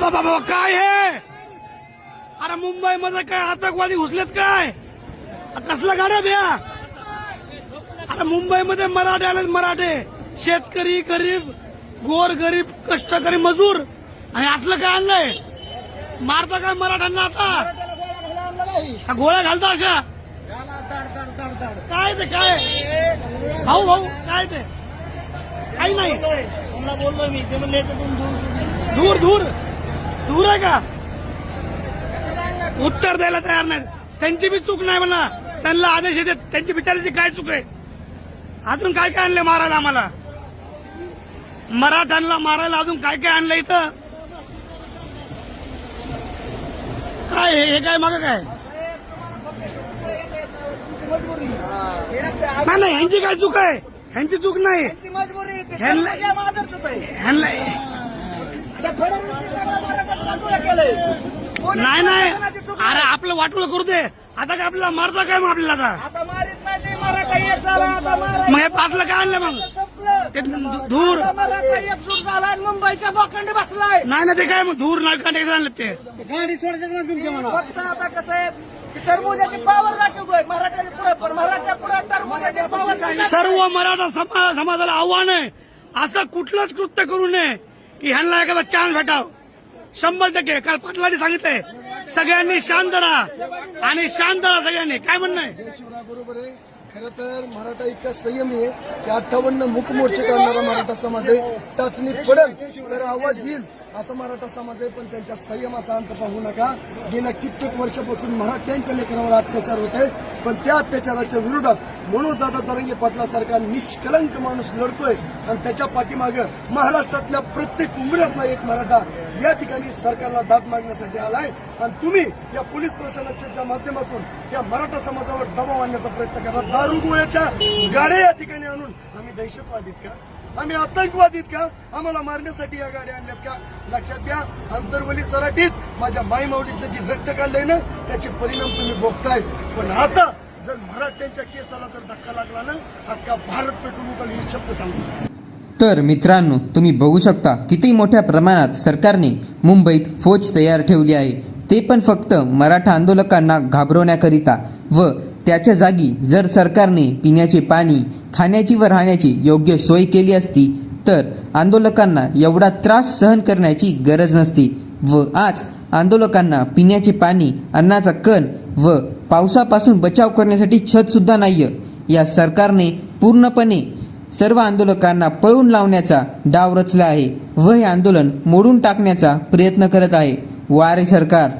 बाबा बाबा काय हे? अरे मुंबईमध्ये काय आतंकवादी घुसलेत काय? कसल्या गाड्या द्या अरे मुंबईमध्ये मराठे आलेत मराठे. शेतकरी गरीब गोर गरीब कष्टकरी मजूर. आणि असलं काय आणलंय? मारता काय मराठ्यांना आता? गोळ्या घालता अशा? काय ते काय? भाऊ भाऊ काय ते? काही नाही. बोललो मी. ते म्हणले दूर सोडून. दूर आहे का? उत्तर द्यायला तयार नाही त्यांची बी चूक नाही म्हणा. त्यांना आदेश येते त्यांची बिचाराची काय चूक आहे? अजून काय काय आणले मारायला आम्हाला? मराठ्यांना मारायला अजून काय काय आणलं इथं? काय हे? काय माग काय? नाही नाही ह्यांची काय चूक आहे? ह्यांची चूक नाही. ह्यांना- नाही नाही. अरे. आपलं वाटोळ करू दे. आता काय आपल्याला मारता काय मग आपल्याला आता? मग हे पाचलं काय आणलं मग? ते धूर. मुंबईच्या बोखंडी बसलाय. नाही ना ते काय मग? धूर नाही कांटे आणलं ते? गाडी सोडायचं तुमच्या मनात. फक्त आता कसं आहे की टरबुजाची पावर दाखवतोय मराठ्याच्या पुढे पण मराठ्या पुढे टरबुजाची पावर सर्व मराठा समा- समाजाला आव्हान आहे. असं कुठलंच कृत्य करू नये. की ह्यांना एखादा चान्स भेटाव. शंभर टक्के. काल पाटलांनी सांगितलंय सगळ्यांनी शांत राहा. आणि शांत राहा सगळ्यांनी. काय म्हणणं आहे बरोबर आहे? खरं तर मराठा इतका संयम आहे की अठ्ठावन्न मुख मोर्चे काढणारा मराठा समाज आहे. टाचणी पडेल तर आवाज येईल. असं मराठा समाज आहे पण त्यांच्या संयमाचा अंत पाहू नका. गेल्या कित्येक वर्षापासून मराठ्यांच्या लेकरावर अत्याचार होत आहे पण त्या अत्याचाराच्या विरोधात म्हणून दादा सरंगे पाटलासारखा निष्कलंक माणूस लढतोय आणि त्याच्या पाठीमागं महाराष्ट्रातल्या प्रत्येक उमऱ्यातला एक मराठा या ठिकाणी सरकारला दाद मागण्यासाठी आलाय. आणि तुम्ही या पोलीस प्रशासनाच्या माध्यमातून त्या मराठा समाजावर दबाव आणण्याचा प्रयत्न करा. दारुगोळ्याच्या गाड्या या ठिकाणी आणून आम्ही दहशतवादीत का? आम्ही आतंकवादीत का? आम्हाला मारण्यासाठी या गाड्या आणल्यात का? लक्षात घ्या आंतरवली सराटीत माझ्या माई माऊलीचं जे रक्त काढलंय ना त्याचे परिणाम तुम्ही भोगताय पण आता जर मराठ्यांच्या केसाला जर धक्का लागला ना अख्खा भारत पेटून उठल शब्द सांगतो. तर मित्रांनो तुम्ही बघू शकता किती मोठ्या प्रमाणात सरकारने मुंबईत फौज तयार ठेवली आहे. ते पण फक्त मराठा आंदोलकांना घाबरवण्याकरिता व त्याच्या जागी जर सरकारने पिण्याचे पाणी खाण्याची व राहण्याची योग्य सोय केली असती तर आंदोलकांना एवढा त्रास सहन करण्याची गरज नसती व आज आंदोलकांना पिण्याचे पाणी अन्नाचा कण व पावसापासून बचाव करण्यासाठी छतसुद्धा नाही या सरकारने पूर्णपणे सर्व आंदोलकांना पळून लावण्याचा डाव रचला आहे व हे आंदोलन मोडून टाकण्याचा प्रयत्न करत आहे. वारे सरकार